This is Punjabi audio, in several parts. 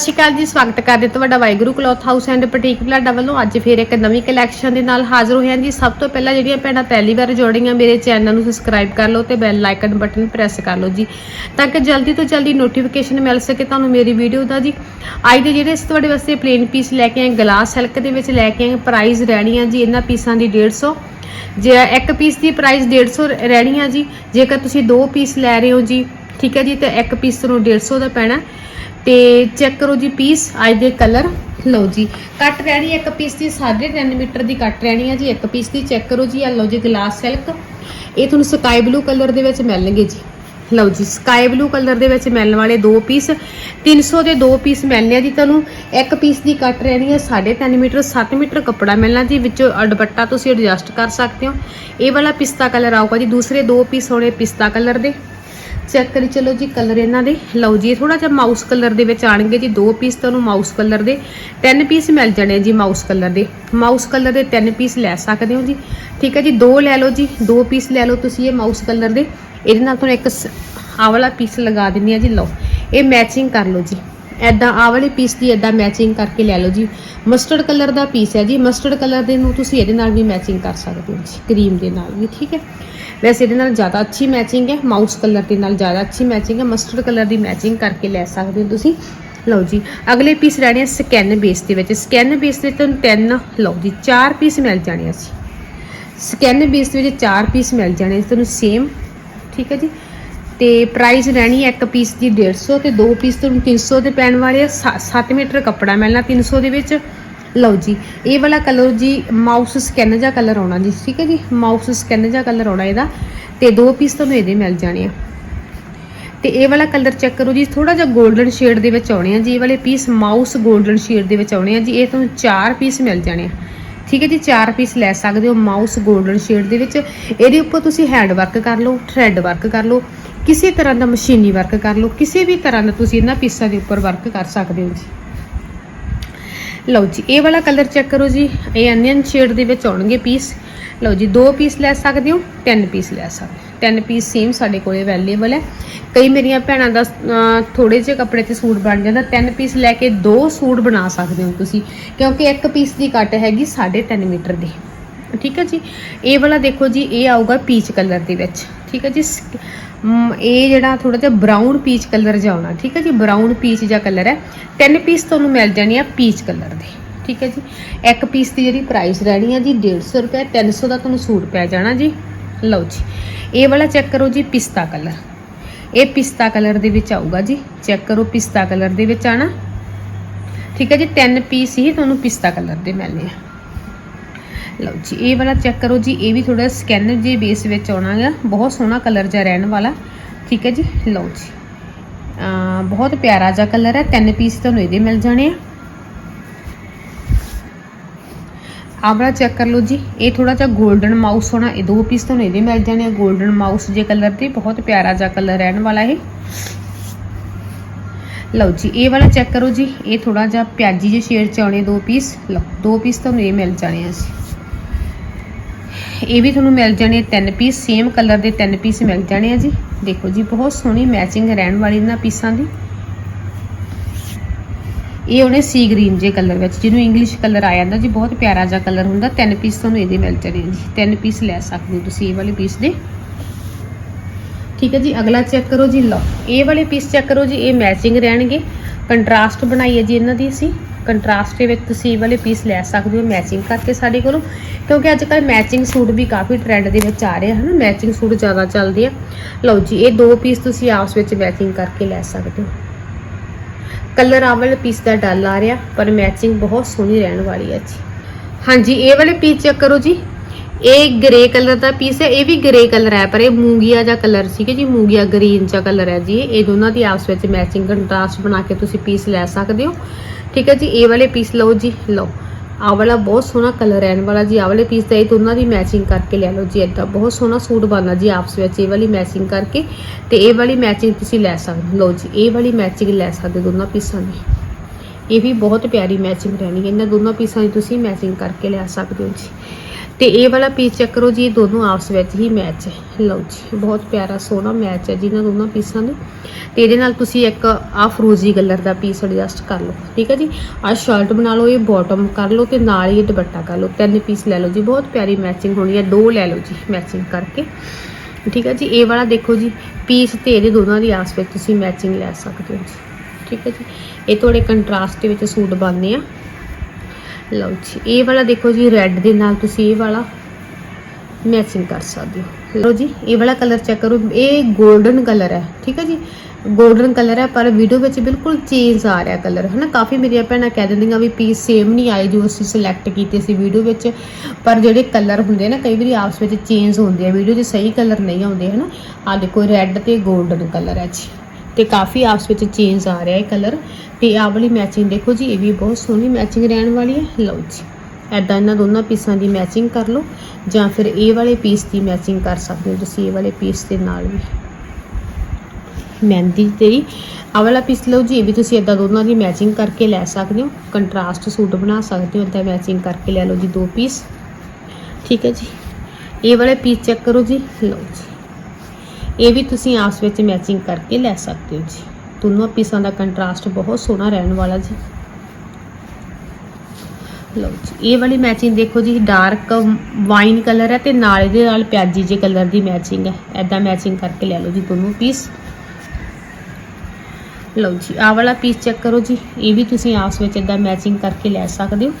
ਸਤਿ ਸ਼੍ਰੀ ਅਕਾਲ ਜੀ, ਸਵਾਗਤ ਕਰਦੇ ਤੁਹਾਡਾ Waheguru cloth house and boutique Balada ਵੱਲੋਂ ਅੱਜ ਫੇਰ ਇੱਕ ਨਵੀਂ ਕਲੈਕਸ਼ਨ ਦੇ ਨਾਲ ਹਾਜ਼ਰ ਹੋਏ ਹਾਂ ਜੀ। ਸਭ ਤੋਂ ਪਹਿਲਾਂ ਜਿਹੜੀਆਂ ਭੈਣਾਂ ਪਹਿਲੀ ਵਾਰ ਜੁੜੀਆਂ ਮੇਰੇ ਚੈਨਲ ਨੂੰ ਸਬਸਕ੍ਰਾਈਬ ਕਰ ਲਓ ਤੇ ਬੈਲ ਆਈਕਨ ਬਟਨ ਪ੍ਰੈਸ ਕਰ ਲਓ ਜੀ, ਤਾਂ ਕਿ ਜਲਦੀ ਤੋਂ ਜਲਦੀ ਨੋਟੀਫਿਕੇਸ਼ਨ ਮਿਲ ਸਕੇ ਤੁਹਾਨੂੰ ਮੇਰੀ ਵੀਡੀਓ ਦਾ ਜੀ। ਅੱਜ ਦੇ ਜਿਹੜੇ ਤੁਹਾਡੇ ਵਾਸਤੇ ਪਲੇਨ ਪੀਸ ਲੈ ਕੇ ਆਏ ਗਲਾਸ ਸਿਲਕ ਦੇ ਵਿੱਚ ਲੈ ਕੇ ਆਏ ਪ੍ਰਾਈਸ ਰਹਿਣੀਆਂ ਜੀ ਇਹਨਾਂ ਪੀਸਾਂ ਦੀ 150 ਜੇ ਇੱਕ ਪੀਸ ਦੀ ਪ੍ਰਾਈਸ 150 ਰਹਿਣੀ ਆ ਜੀ, ਜੇਕਰ ਤੁਸੀਂ ਦੋ ਪੀਸ ਲੈ ਰਹੇ ਹੋ ਜੀ, ਠੀਕ ਹੈ ਜੀ, ਤੇ ਇੱਕ ਪੀਸ ਤੁਹਾਨੂੰ 150 ਦਾ ਪੈਣਾ। ਤੇ ਚੈੱਕ ਕਰੋ ਜੀ ਪੀਸ ਅੱਜ ਦੇ ਕਲਰ ਲਓ ਜੀ, ਕੱਟ ਰਹਿਣੀ ਇੱਕ ਪੀਸ ਦੀ 3.5 ਮੀਟਰ ਦੀ ਕੱਟ ਰਹਿਣੀ ਹੈ ਜੀ, ਇੱਕ ਪੀਸ ਦੀ। ਚੈੱਕ ਕਰੋ ਜੀ ਆ ਲਓ ਜੀ ਗਲਾਸ ਸਿਲਕ ਇਹ ਤੁਹਾਨੂੰ ਸਕਾਈ ਬਲੂ ਕਲਰ ਦੇ ਵਿੱਚ ਮਿਲਣਗੇ ਜੀ। ਲਓ ਜੀ ਸਕਾਈ ਬਲੂ ਕਲਰ ਦੇ ਵਿੱਚ ਮਿਲਣ ਵਾਲੇ ਦੋ ਪੀਸ 300 ਦੇ ਦੋ ਪੀਸ ਮਿਲਣੇ ਆ ਜੀ ਤੁਹਾਨੂੰ। ਇੱਕ ਪੀਸ ਦੀ ਕੱਟ ਰਹਿਣੀ ਹੈ 3.5 ਮੀਟਰ 7 ਮੀਟਰ ਕੱਪੜਾ ਮਿਲਣਾ ਜੀ, ਵਿੱਚੋਂ ਅ ਦੁਪੱਟਾ ਤੁਸੀਂ ਐਡਜਸਟ ਕਰ ਸਕਦੇ ਹੋ। ਇਹ ਵਾਲਾ ਪਿਸਤਾ ਕਲਰ ਆਊਗਾ ਜੀ, ਦੂਸਰੇ ਦੋ ਪੀਸ ਹੋਣੇ ਪਿਸਤਾ ਕਲਰ ਦੇ। ਚੈੱਕ ਕਰੀ, ਚਲੋ ਜੀ ਕਲਰ ਇਹਨਾਂ ਦੇ। ਲਓ ਜੀ, ਇਹ ਥੋੜਾ ਜਿਹਾ ਮਾਊਸ ਕਲਰ ਦੇ ਵਿੱਚ ਆਣਗੇ ਜੀ, ਦੋ ਪੀਸ ਤੁਹਾਨੂੰ ਮਾਊਸ ਕਲਰ ਦੇ। ਤਿੰਨ ਪੀਸ ਮਿਲ ਜਾਣੇ ਜੀ ਮਾਊਸ ਕਲਰ ਦੇ। ਮਾਊਸ ਕਲਰ ਦੇ ਤਿੰਨ ਪੀਸ ਲੈ ਸਕਦੇ ਹੋ ਜੀ। ਠੀਕ ਹੈ ਜੀ, ਦੋ ਲੈ ਲਓ ਜੀ, ਦੋ ਪੀਸ ਲੈ ਲਓ ਤੁਸੀਂ ਇਹ ਮਾਊਸ ਕਲਰ ਦੇ। ਇਹਦੇ ਨਾਲ ਤੁਹਾਨੂੰ ਇੱਕ ਸ- ਆਹ ਵਾਲਾ ਪੀਸ ਲਗਾ ਦਿੰਨੀ ਆ ਜੀ, ਲਓ। ਇਹ ਮੈਚਿੰਗ ਕਰ ਲਓ ਜੀ। ਐਦਾਂ ਆਹ ਵਾਲੇ ਪੀਸ ਦੀ ਐਦਾਂ ਮੈਚਿੰਗ ਕਰਕੇ ਲੈ ਲਓ ਜੀ। ਮਸਟਰਡ ਕਲਰ ਦਾ ਪੀਸ ਹੈ ਜੀ। ਮਸਟਰਡ ਕਲਰ ਦੇ ਨੂੰ ਤੁਸੀਂ ਇਹਦੇ ਨਾਲ ਵੀ ਮੈਚਿੰਗ ਕਰ ਸਕਦੇ ਹੋ ਜੀ ਕਰੀਮ ਦੇ ਨਾਲ ਵੀ, ਠੀਕ ਹੈ। ਵੈਸੇ ਇਹਦੇ ਨਾਲ ਜ਼ਿਆਦਾ ਅੱਛੀ ਮੈਚਿੰਗ ਹੈ ਮਾਊਸ ਕਲਰ ਦੇ ਨਾਲ ਜ਼ਿਆਦਾ ਅੱਛੀ ਮੈਚਿੰਗ ਹੈ ਮਸਟਰਡ ਕਲਰ ਦੀ ਮੈਚਿੰਗ ਕਰਕੇ ਲੈ ਸਕਦੇ ਹੋ ਤੁਸੀਂ। ਲਓ ਜੀ, ਅਗਲੇ ਪੀਸ ਰਹਿਣੇ ਸਕੈਨ ਬੇਸ ਦੇ ਵਿੱਚ। ਸਕੈਨ ਬੇਸ ਦੇ ਤੁਹਾਨੂੰ ਤਿੰਨ, ਲਓ ਜੀ, ਚਾਰ ਪੀਸ ਮਿਲ ਜਾਣੇ ਅਸੀਂ ਸਕੈਨ ਬੇਸ ਦੇ ਵਿੱਚ ਚਾਰ ਪੀਸ ਮਿਲ ਜਾਣੇ ਤੁਹਾਨੂੰ ਸੇਮ ਠੀਕ ਹੈ ਜੀ। ਤੇ ਪ੍ਰਾਈਸ ਰਹਿਣੀ ਹੈ ਇੱਕ ਪੀਸ ਦੀ 150 ਤੇ ਦੋ ਪੀਸ ਤੁਹਾਨੂੰ 300 ਦੇ ਪੈਣ ਵਾਲੇ ਆ। 7 ਮੀਟਰ ਕੱਪੜਾ ਮਿਲਣਾ 300 ਦੇ ਵਿੱਚ। ਲਓ ਜੀ, ਇਹ ਵਾਲਾ ਕਲਰ ਜੀ ਮਾਊਸ ਸਕਿਨ ਜਾਂ ਕਲਰ ਆਉਣਾ ਜੀ, ਠੀਕ ਹੈ ਜੀ? ਮਾਊਸ ਸਕਿਨ ਜਾਂ ਕਲਰ ਆਉਣਾ ਇਹਦਾ, ਤੇ ਦੋ ਪੀਸ ਤੁਹਾਨੂੰ ਇਹਦੇ ਮਿਲ ਜਾਣੇ ਆ। ਤੇ ਇਹ ਵਾਲਾ ਕਲਰ ਚੈੱਕ ਕਰੋ ਜੀ ਥੋੜਾ ਜਿਹਾ 골ਡਨ ਸ਼ੇਡ ਦੇ ਵਿੱਚ ਆਉਣੇ ਆ ਜੀ, ਇਹ ਵਾਲੇ ਪੀਸ ਮਾਊਸ 골ਡਨ ਸ਼ੇਡ ਦੇ ਵਿੱਚ ਆਉਣੇ ਆ ਜੀ, ਇਹ ਤੁਹਾਨੂੰ ਚਾਰ ਪੀਸ ਮਿਲ ਜਾਣੇ ਆ। ਠੀਕ ਹੈ ਜੀ, ਚਾਰ ਪੀਸ ਲੈ ਸਕਦੇ ਹੋ ਮਾਊਸ 골ਡਨ ਸ਼ੇਡ ਦੇ ਵਿੱਚ। ਇਹਦੇ ਉੱਪਰ ਤੁਸੀਂ ਹੈਂਡ ਵਰਕ ਕਰ ਲਓ ਥਰੈਡ ਵਰਕ ਕਰ ਲਓ, ਕਿਸੇ ਤਰ੍ਹਾਂ ਦਾ ਮਸ਼ੀਨੀ ਵਰਕ ਕਰ ਲਓ, ਕਿਸੇ ਵੀ ਤਰ੍ਹਾਂ ਦਾ ਤੁਸੀਂ ਇਹਨਾਂ ਪੀਸਾਂ ਦੇ ਉੱਪਰ ਵਰਕ ਕਰ ਸਕਦੇ ਹੋ ਜੀ। ਲਓ ਜੀ ਇਹ ਵਾਲਾ ਕਲਰ ਚੈੱਕ ਕਰੋ ਜੀ। ਇਹ ਅਨੀਅਨ ਸ਼ੇਡ ਦੇ ਵਿੱਚ ਆਉਣਗੇ ਪੀਸ ਲਓ ਜੀ ਦੋ ਪੀਸ ਲੈ ਸਕਦੇ ਹੋ ਤਿੰਨ ਪੀਸ ਲੈ ਸਕਦੇ ਹੋ। ਤਿੰਨ ਪੀਸ ਸੇਮ ਸਾਡੇ ਕੋਲੇ ਅਵੇਲੇਬਲ ਹੈ। ਕਈ ਮੇਰੀਆਂ ਭੈਣਾਂ ਦਾ ਅਹ, ਥੋੜੇ ਜਿਹੇ ਕੱਪੜੇ ਤੇ ਸੂਟ ਬਣ ਜਾਂਦਾ ਤਿੰਨ ਪੀਸ ਲੈ ਕੇ ਦੋ ਸੂਟ ਬਣਾ ਸਕਦੇ ਹੋ ਤੁਸੀਂ ਕਿਉਂਕਿ ਇੱਕ ਪੀਸ ਦੀ ਕੱਟ ਹੈਗੀ 3.5 ਮੀਟਰ ਦੀ। ਠੀਕ ਹੈ ਜੀ? ਇਹ ਵਾਲਾ ਦੇਖੋ ਜੀ ਇਹ ਆਊਗਾ ਪੀਚ ਕਲਰ ਦੇ ਵਿੱਚ। ਠੀਕ ਹੈ ਜੀ? ਸ- ਇਹ ਜਿਹੜਾ ਥੋੜਾ ਜਿਹਾ ਬਰਾਊਨ ਪੀਚ ਕਲਰ ਜਿਹਾ ਆਉਣਾ ਠੀਕ ਹੈ ਜੀ? ਬਰਾਊਨ ਪੀਚ ਜਿਹਾ ਕਲਰ ਹੈ। ਤਿੰਨ ਪੀਸ ਤੁਹਾਨੂੰ ਮਿਲ ਜਾਣੀ ਆ ਪੀਚ ਕਲਰ ਦੇ, ਠੀਕ ਹੈ ਜੀ? ਇੱਕ ਪੀਸ ਦੀ ਜਿਹੜੀ ਪ੍ਰਾਈਸ ਰਹਿਣੀ ਆ ਜੀ 150 ਰੁਪਏ 300 ਦਾ ਤੁਹਾਨੂੰ ਸੂਟ ਪੈ ਜਾਣਾ ਜੀ। ਲਓ ਜੀ, ਇਹ ਵਾਲਾ ਚੈੱਕ ਕਰੋ ਜੀ, ਪਿਸਤਾ ਕਲਰ ਇਹ ਪਿਸਤਾ ਕਲਰ ਦੇ ਵਿੱਚ ਆਊਗਾ ਜੀ। ਚੈੱਕ ਕਰੋ, ਪਿਸਤਾ ਕਲਰ ਦੇ ਵਿੱਚ ਆਣਾ। ਠੀਕ ਹੈ ਜੀ, ਤਿੰਨ ਪੀਸ ਹੀ ਤੁਹਾਨੂੰ ਪਿਸਤਾ ਕਲਰ ਦੇ ਮਿਲਨੇ ਆ। ਲਓ ਜੀ, ਇਹ ਵਾਲਾ ਚੈੱਕ ਕਰੋ ਜੀ, ਇਹ ਵੀ ਥੋੜਾ ਸਕੈਨਰ ਜੇ ਬੇਸ ਵਿੱਚ ਆਉਣਾ ਹੈ ਬਹੁਤ ਸੋਹਣਾ ਕਲਰ ਜਿਹਾ ਰਹਿਣ ਵਾਲਾ। ਠੀਕ ਹੈ ਜੀ, ਲਓ ਜੀ। ਬਹੁਤ ਪਿਆਰਾ ਜਿਹਾ ਕਲਰ ਹੈ। ਤਿੰਨ ਪੀਸ ਤੁਹਾਨੂੰ ਇਹਦੇ ਮਿਲ ਜਾਣੇ ਆ। ਆਹ ਵਾਲਾ ਚੈੱਕ ਕਰ ਲਓ ਜੀ। ਇਹ ਥੋੜਾ ਜਿਹਾ 골ਡਨ ਮਾਊਸ ਹੋਣਾ। ਇਹ ਦੋ ਪੀਸ ਤੁਹਾਨੂੰ ਇਹਦੇ ਮਿਲ ਜਾਣੇ ਆ 골ਡਨ ਮਾਊਸ ਜੇ ਕਲਰ ਦੇ। ਬਹੁਤ ਪਿਆਰਾ ਜਿਹਾ ਕਲਰ ਰਹਿਣ ਵਾਲਾ ਇਹ। ਲਓ ਜੀ, ਇਹ ਵਾਲਾ ਚੈੱਕ ਕਰੋ ਜੀ। ਇਹ ਥੋੜਾ ਜਿਹਾ ਪਿਆਜੀ ਜਿਹੇ ਸ਼ੇਡ ਚ ਆਉਣੇ ਦੋ ਪੀਸ ਲਓ, ਦੋ ਪੀਸ ਤੁਹਾਨੂੰ ਇਹ ਮਿਲ ਜਾਣੇ ਆ ਜੀ। ਇਹ ਵੀ ਤੁਹਾਨੂੰ ਮਿਲ ਜਾਣੇ ਤਿੰਨ ਪੀਸ ਸੇਮ ਕਲਰ ਦੇ ਤਿੰਨ ਪੀਸ ਮਿਲ ਜਾਣੇ ਆ ਜੀ। ਦੇਖੋ ਜੀ, ਬਹੁਤ ਸੋਹਣੀ ਮੈਚਿੰਗ ਰਹਿਣ ਵਾਲੀ ਇਹਨਾਂ ਪੀਸਾਂ ਦੀ। ਇਹ ਉਹਨੇ ਸੀ ਗ੍ਰੀਨ ਜੇ ਕਲਰ ਵਿੱਚ, ਜਿਹਨੂੰ ਇੰਗਲਿਸ਼ ਕਲਰ ਆ ਜਾਂਦਾ ਜੀ, ਬਹੁਤ ਪਿਆਰਾ ਜਿਹਾ ਕਲਰ ਹੁੰਦਾ। ਤਿੰਨ ਪੀਸ ਤੁਹਾਨੂੰ ਇਹਦੇ ਮਿਲ ਜਾਣੇ ਜੀ। ਤਿੰਨ ਪੀਸ ਲੈ ਸਕਦੇ ਹੋ ਤੁਸੀਂ ਇਹ ਵਾਲੇ ਪੀਸ ਦੇ। ਠੀਕ ਹੈ ਜੀ, ਅਗਲਾ ਚੈੱਕ ਕਰੋ ਜੀ, ਲਓ। ਇਹ ਵਾਲੇ ਪੀਸ ਚੈੱਕ ਕਰੋ ਜੀ, ਇਹ ਮੈਚਿੰਗ ਰਹਿਣਗੇ। ਕੰਟਰਾਸਟ ਬਣਾਈ ਹੈ ਜੀ ਇਹਨਾਂ ਦੀ ਅਸੀਂ। ਕੰਟਰਾਸਟ ਦੇ ਵਿੱਚ ਤੁਸੀਂ ਇਹ ਵਾਲੇ ਪੀਸ ਲੈ ਸਕਦੇ ਹੋ ਮੈਚਿੰਗ ਕਰਕੇ ਸਾਡੇ ਕੋਲੋਂ, ਕਿਉਂਕਿ ਅੱਜ ਕੱਲ ਮੈਚਿੰਗ ਸੂਟ ਵੀ ਕਾਫੀ ਟ੍ਰੈਂਡ ਦੇ ਵਿੱਚ ਆ ਰਹੇ, ਹਨ? ਮੈਚਿੰਗ ਸੂਟ ਜ਼ਿਆਦਾ ਚੱਲਦੇ ਆ। ਲਓ ਜੀ, ਇਹ ਦੋ ਪੀਸ ਤੁਸੀਂ ਆਪਸ ਵਿੱਚ ਮੈਚਿੰਗ ਕਰਕੇ ਲੈ ਸਕਦੇ ਹੋ। ਕਲਰ ਆ ਵਾਲੇ ਪੀਸ ਦਾ ਡਲ ਆ ਰਿਹਾ, ਪਰ ਮੈਚਿੰਗ ਬਹੁਤ ਸੋਹਣੀ ਰਹਿਣ ਵਾਲੀ ਹੈ ਜੀ। ਹਾਂਜੀ, ਇਹ ਵਾਲੇ ਪੀਸ ਚੈੱਕ ਕਰੋ ਜੀ। ਇਹ ਗ੍ਰੇ ਕਲਰ ਦਾ ਪੀਸ ਹੈ, ਇਹ ਵੀ ਗ੍ਰੇ ਕਲਰ ਹੈ, ਪਰ ਇਹ ਮੂੰਗੀਆ ਜਿਹਾ ਕਲਰ ਸੀਗਾ ਜੀ, ਮੂੰਗੀਆ ਗ੍ਰੀਨ ਜਿਹਾ ਕਲਰ ਹੈ ਜੀ ਇਹ। ਦੋਨਾਂ ਦੀ ਆਪਸ ਵਿੱਚ ਮੈਚਿੰਗ ਕੰਟਰਾਸਟ ਬਣਾ ਕੇ ਤੁਸੀਂ ਪੀਸ ਲੈ ਸਕਦੇ ਹੋ। ਠੀਕ ਹੈ ਜੀ, ਇਹ ਵਾਲੇ ਪੀਸ ਲਓ ਜੀ, ਲਓ। ਆਹ ਵਾਲਾ ਬਹੁਤ ਸੋਹਣਾ ਕਲਰ ਰਹਿਣ ਵਾਲਾ ਜੀ, ਆਹ ਵਾਲੇ ਪੀਸ ਦਾ ਇਹ ਦੋਨਾਂ ਦੀ ਮੈਚਿੰਗ ਕਰਕੇ ਲੈ ਲਓ ਜੀ, ਏਦਾਂ। ਬਹੁਤ ਸੋਹਣਾ ਸੂਟ ਬਣਨਾ ਜੀ ਆਪਸ ਵਿੱਚ, ਇਹ ਵਾਲੀ ਮੈਚਿੰਗ ਕਰਕੇ ਤੇ ਇਹ ਵਾਲੀ ਮੈਚਿੰਗ ਤੁਸੀਂ ਲੈ ਸਕਦੇ ਲਓ ਜੀ, ਇਹ ਵਾਲੀ ਮੈਚਿੰਗ ਲੈ ਸਕਦੇ ਦੋਨਾਂ ਪੀਸਾਂ ਦੀ। ਇਹ ਵੀ ਬਹੁਤ ਪਿਆਰੀ ਮੈਚਿੰਗ ਰਹਿਣੀ ਹੈ, ਇਹਨਾਂ ਦੋਨਾਂ ਪੀਸਾਂ ਦੀ ਤੁਸੀਂ ਮੈਚਿੰਗ ਕਰਕੇ ਲੈ ਸਕਦੇ ਹੋ ਜੀ। ਤੇ ਇਹ ਵਾਲਾ ਪੀਸ ਚੈੱਕ ਕਰੋ ਜੀ, ਇਹ ਦੋਨੋਂ ਆਪਸ ਵਿੱਚ ਹੀ ਮੈਚ ਹੈ। ਲਓ ਜੀ, ਬਹੁਤ ਪਿਆਰਾ ਸੋਹਣਾ ਮੈਚ ਹੈ ਜਿਨ੍ਹਾਂ ਦੋਨਾਂ ਪੀਸਾਂ ਦੇ ਤੇ ਇਹਦੇ ਨਾਲ ਤੁਸੀਂ ਇੱਕ ਆ ਫਰੋਜ਼ੀ ਕਲਰ ਦਾ ਪੀਸ ਐਡਜਸਟ ਕਰ ਲਓ, ਠੀਕ ਹੈ ਜੀ? ਆ ਸ਼ਰਟ ਬਣਾ ਲਓ, ਇਹ ਬਾਟਮ ਕਰ ਲਓ ਤੇ ਨਾਲ ਹੀ ਇਹ ਦੁਪੱਟਾ ਕਰ ਲਓ। ਤਿੰਨ ਪੀਸ ਲੈ ਲਓ ਜੀ, ਬਹੁਤ ਪਿਆਰੀ ਮੈਚਿੰਗ ਹੋਣੀ ਹੈ। ਦੋ ਲੈ ਲਓ ਜੀ ਮੈਚਿੰਗ ਕਰਕੇ। ਠੀਕ ਹੈ ਜੀ, ਇਹ ਵਾਲਾ ਦੇਖੋ ਜੀ ਪੀਸ ਤੇ ਇਹਦੇ ਦੋਨਾਂ ਦੀ ਆਪਸ ਵਿੱਚ ਤੁਸੀਂ ਮੈਚਿੰਗ ਲੈ ਸਕਦੇ ਹੋ ਜੀ। ਠੀਕ ਹੈ ਜੀ, ਇਹ ਥੋੜੇ ਕੰਟਰਾਸਟ ਦੇ ਵਿੱਚ ਸੂਟ ਬਣਨੇ ਆ। ਲਓ ਜੀ, ਇਹ ਵਾਲਾ ਦੇਖੋ ਜੀ ਰੈੱਡ ਦੇ ਨਾਲ ਤੁਸੀਂ ਇਹ ਵਾਲਾ ਮੈਚਿੰਗ ਕਰ ਸਕਦੇ ਹੋ। ਲਓ ਜੀ, ਇਹ ਵਾਲਾ ਕਲਰ ਚੈੱਕ ਕਰੋ, ਇਹ ਗੋਲਡਨ ਕਲਰ ਹੈ, ਠੀਕ ਹੈ ਜੀ? ਗੋਲਡਨ ਕਲਰ ਹੈ, ਪਰ ਵੀਡੀਓ ਵਿੱਚ ਬਿਲਕੁਲ ਚੇਂਜ ਆ ਰਿਹਾ ਕਲਰ ਹਨਾ? ਕਾਫੀ ਮੇਰੀਆਂ ਭੈਣਾਂ ਕਹਿ ਦਿੰਦੀਆਂ ਵੀ ਪੀਸ ਸੇਮ ਨਹੀਂ ਆਏ ਜੋ ਅਸੀਂ ਸਿਲੈਕਟ ਕੀਤੇ ਸੀ ਵੀਡੀਓ ਵਿੱਚ, ਪਰ ਜਿਹੜੇ ਕਲਰ ਹੁੰਦੇ ਨਾ, ਕਈ ਵਾਰੀ ਆਪਸ ਵਿੱਚ ਚੇਂਜ ਹੁੰਦੇ ਆ ਵੀਡੀਓ 'ਚ ਸਹੀ ਕਲਰ ਨਹੀਂ ਆਉਂਦੇ, ਹਨਾ? ਆ ਦੇਖੋ ਰੈੱਡ ਤੇ ਗੋਲਡਨ ਕਲਰ ਹੈ ਜੀ। ਤੇ ਕਾਫੀ ਆਪਸ ਵਿੱਚ ਚੇਂਜ ਆ ਰਿਹਾ ਹੈ ਕਲਰ ਤੇ ਆਹ ਵਾਲੀ ਮੈਚਿੰਗ ਦੇਖੋ ਜੀ, ਇਹ ਵੀ ਬਹੁਤ ਸੋਹਣੀ ਮੈਚਿੰਗ ਰਹਿਣ ਵਾਲੀ ਹੈ। ਲਓ ਜੀ ਐਦਾਂ ਇਹਨਾਂ ਦੋਨਾਂ ਪੀਸਾਂ ਦੀ ਮੈਚਿੰਗ ਕਰ ਲਓ, ਜਾਂ ਫਿਰ ਇਹ ਵਾਲੇ ਪੀਸ ਦੀ ਮੈਚਿੰਗ ਕਰ ਸਕਦੇ ਹੋ ਤੁਸੀਂ, ਇਹ ਵਾਲੇ ਪੀਸ ਦੇ ਨਾਲ ਵੀ। ਮਹਿੰਦੀ ਤੇਰੀ, ਆਹ ਵਾਲਾ ਪੀਸ ਲਓ ਜੀ, ਇਹ ਵੀ ਤੁਸੀਂ ਐਦਾਂ ਦੋਨਾਂ ਦੀ ਮੈਚਿੰਗ ਕਰਕੇ ਲੈ ਸਕਦੇ ਹੋ। ਕੰਟਰਾਸਟ ਸੂਟ ਬਣਾ ਸਕਦੇ ਹੋ ਐਦਾਂ ਮੈਚਿੰਗ ਕਰਕੇ ਲੈ ਲਓ ਜੀ ਦੋ ਪੀਸ ਠੀਕ ਹੈ ਜੀ, ਇਹ ਵਾਲੇ ਪੀਸ ਚੈੱਕ ਕਰੋ ਜੀ, ਲਓ ਜੀ। ਇਹ ਵੀ ਤੁਸੀਂ ਆਪਸ ਵਿੱਚ ਮੈਚਿੰਗ ਕਰਕੇ ਲੈ ਸਕਦੇ ਹੋ ਜੀ। ਦੋਨੋਂ ਪੀਸਾਂ ਦਾ ਕੰਟਰਾਸਟ ਬਹੁਤ ਸੋਹਣਾ ਰਹਿਣ ਵਾਲਾ ਜੀ। ਲਓ ਜੀ, ਇਹ ਵਾਲੀ ਮੈਚਿੰਗ ਦੇਖੋ ਜੀ ਡਾਰਕ ਵਾਈਨ ਕਲਰ ਹੈ ਤੇ ਨਾਲ ਇਹਦੇ ਨਾਲ ਪਿਆਜੀ ਜੇ ਕਲਰ ਦੀ ਮੈਚਿੰਗ ਹੈ। ਐਦਾਂ ਮੈਚਿੰਗ ਕਰਕੇ ਲੈ ਲਓ ਜੀ ਦੋਨੋਂ ਪੀਸ ਲਓ ਜੀ, ਆਹ ਵਾਲਾ ਪੀਸ ਚੈੱਕ ਕਰੋ ਜੀ। ਇਹ ਵੀ ਤੁਸੀਂ ਆਪਸ ਵਿੱਚ ਐਦਾਂ ਮੈਚਿੰਗ ਕਰਕੇ ਲੈ ਸਕਦੇ ਹੋ।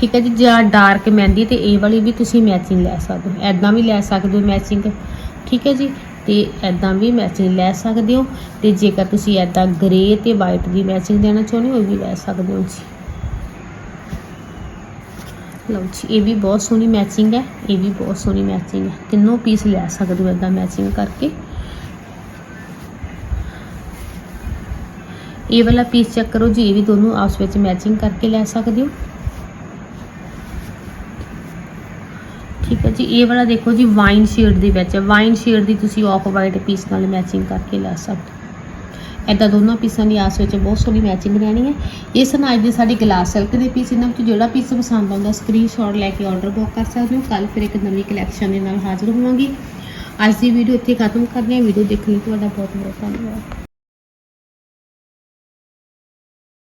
ਠੀਕ ਹੈ ਜੀ, ਜਾਂ ਡਾਰਕ ਮਹਿੰਦੀ ਤੇ ਇਹ ਵਾਲੀ ਵੀ ਤੁਸੀਂ ਮੈਚਿੰਗ ਲੈ ਸਕਦੇ ਹੋ। ਐਦਾਂ ਵੀ ਲੈ ਸਕਦੇ ਹੋ ਮੈਚਿੰਗ ਠੀਕ ਹੈ ਜੀ, ਤੇ ਐਦਾਂ ਵੀ ਮੈਚਿੰਗ ਲੈ ਸਕਦੇ ਹੋ, ਤੇ ਜੇਕਰ ਤੁਸੀਂ ਐਦਾਂ ਗ੍ਰੇ ਤੇ ਵਾਈਟ ਦੀ ਮੈਚਿੰਗ ਦੇਣਾ ਚਾਹੁੰਦੇ ਹੋ, ਉਹ ਵੀ ਲੈ ਸਕਦੇ ਹੋ ਜੀ। ਲਓ ਜੀ, ਇਹ ਵੀ ਬਹੁਤ ਸੋਹਣੀ ਮੈਚਿੰਗ ਹੈ, ਇਹ ਵੀ ਬਹੁਤ ਸੋਹਣੀ ਮੈਚਿੰਗ ਹੈ। ਤਿੰਨੋਂ ਪੀਸ ਲੈ ਸਕਦੇ ਹੋ ਐਦਾਂ ਮੈਚਿੰਗ ਕਰਕੇ। ਇਹ ਵਾਲਾ ਪੀਸ ਚੈੱਕ ਕਰੋ ਜੀ, ਇਹ ਵੀ ਦੋਨੋਂ ਆਪਸ ਵਿੱਚ ਮੈਚਿੰਗ ਕਰਕੇ ਲੈ ਸਕਦੇ ਹੋ। ਠੀਕ ਹੈ ਜੀ, ਇਹ ਵਾਲਾ ਦੇਖੋ ਜੀ ਵਾਈਨ ਸ਼ੇਡ ਦੇ ਵਿੱਚ ਹੈ। ਵਾਈਨ ਸ਼ੇਡ ਦੀ ਤੁਸੀਂ ਆਫ ਵਾਈਟ ਪੀਸ ਨਾਲ ਮੈਚਿੰਗ ਕਰਕੇ ਲੈ ਸਕਦੇ ਹੋ। ਐਦਾਂ ਦੋਨੋਂ ਪੀਸਾਂ ਦੀ ਆਸ ਵਿੱਚ ਬਹੁਤ ਸੋਹਣੀ ਮੈਚਿੰਗ ਰਹਿਣੀ ਹੈ। ਇਸ ਨਾਲ ਅੱਜ ਦੀ ਸਾਡੀ ਗਲਾਸ ਸਿਲਕ ਦੇ ਪੀਸ ਇਹਨਾਂ ਵਿੱਚ ਜਿਹੜਾ ਪੀਸ ਪਸੰਦ ਆਉਂਦਾ ਸਕਰੀਨਸ਼ਾਟ ਲੈ ਕੇ ਆਰਡਰ ਬੁੱਕ ਕਰ ਸਕਦੇ ਹੋ। ਕੱਲ ਫਿਰ ਇੱਕ ਨਵੀਂ ਕਲੈਕਸ਼ਨ ਦੇ ਨਾਲ ਹਾਜ਼ਰ ਹੋਵਾਂਗੀ। ਅੱਜ ਦੀ ਵੀਡੀਓ ਇੱਥੇ ਖਤਮ ਕਰਦੇ ਹਾਂ। ਵੀਡੀਓ ਦੇਖਣ ਲਈ ਤੁਹਾਡਾ ਬਹੁਤ ਬਹੁਤ ਧੰਨਵਾਦ।